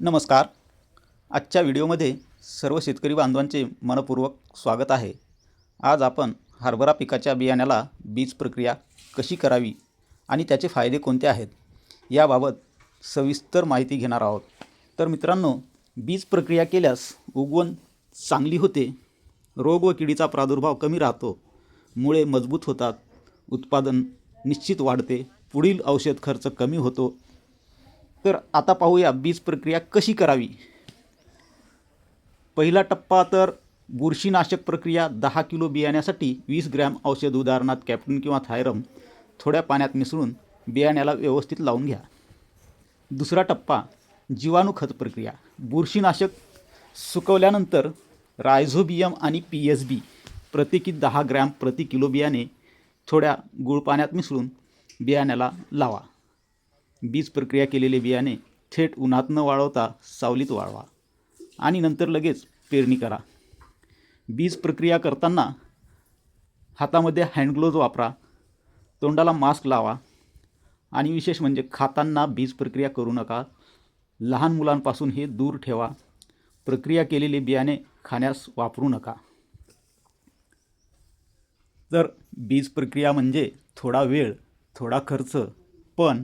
नमस्कार. आजच्या व्हिडिओमध्ये सर्व शेतकरी बांधवांचे मनपूर्वक स्वागत आहे. आज आपण हरभरा पिकाच्या बियाण्याला बीज प्रक्रिया कशी करावी आणि त्याचे फायदे कोणते आहेत याबाबत सविस्तर माहिती घेणार आहोत. तर मित्रांनो बीज प्रक्रिया केल्यास उगवण चांगली होते रोग व किडीचा प्रादुर्भाव कमी राहतो मुळे मजबूत होतात उत्पादन निश्चित वाढते पुढील औषध खर्च कमी होतो तर आता पाहूया बीज प्रक्रिया कशी करावी. पहिला टप्पा तर बुरशीनाशक प्रक्रिया दहा किलो बियाण्यासाठी वीस ग्रॅम औषध उदाहरणात कॅप्टन किंवा थायरम थोड्या पाण्यात मिसळून बियाण्याला व्यवस्थित लावून घ्या. दुसरा टप्पा जीवाणू खत प्रक्रिया. बुरशीनाशक सुकवल्यानंतर रायझोबियम आणि पी एस बी प्रत्येकी दहा ग्रॅम प्रति किलो बियाणे थोड्या गुळ पाण्यात मिसळून बियाण्याला लावा. बीज प्रक्रिया केलेले बियाणे थेट उन्हात न वाळवता सावलीत वाळवा आणि नंतर लगेच पेरणी करा. बीज प्रक्रिया करताना हातामध्ये हँडग्लोव्ज वापरा तोंडाला मास्क लावा आणि विशेष म्हणजे खाताना बीज प्रक्रिया करू नका. लहान मुलांपासून हे दूर ठेवा. प्रक्रिया केलेले बियाणे खाण्यास वापरू नका. तर बीज प्रक्रिया म्हणजे थोडा वेळ थोडा खर्च पण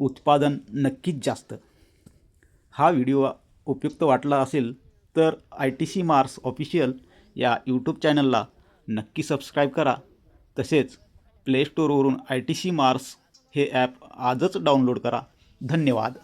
उत्पादन नक्कीच जास्त. हा व्हिडिओ उपयुक्त वाटला असेल तर I T C Mars official या यूट्यूब चॅनलला नक्की सबस्क्राईब करा. तसेच प्लेश्टोअरवरून आय टी सी मार्स हे ॲप आजच डाउनलोड करा. धन्यवाद.